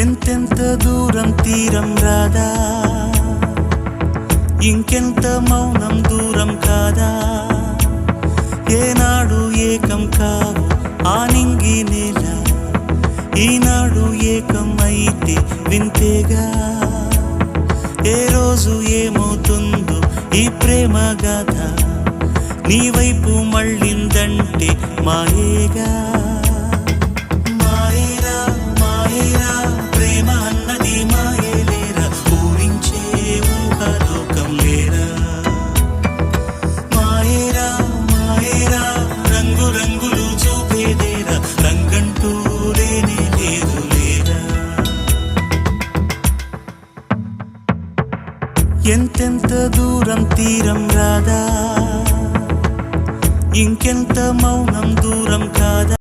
ఎంతెంత దూరం తీరం రాదా? ఇంకెంత మౌనం దూరం కాదా? ఏనాడు ఏకం కావు ఆనింగి నేల ఈనాడు ఏకం అయితే వింతేగా? ఏ రోజు ఏమవుతుందో ఈ ప్రేమ గాథ నీ వైపు మళ్ళిందంటే మాయేగా? ప్రేమ అన్నది మాయేలేరా ఊరించే ఊహాలోకం లేరా? మాయేరా మాయేరా? రంగు రంగులు చూపేదేరా రంగంటూ లేనే లేదు లేరా? ఎంతెంత దూరం తీరం రాదా? ఇంకెంత మౌనం దూరం కాదా?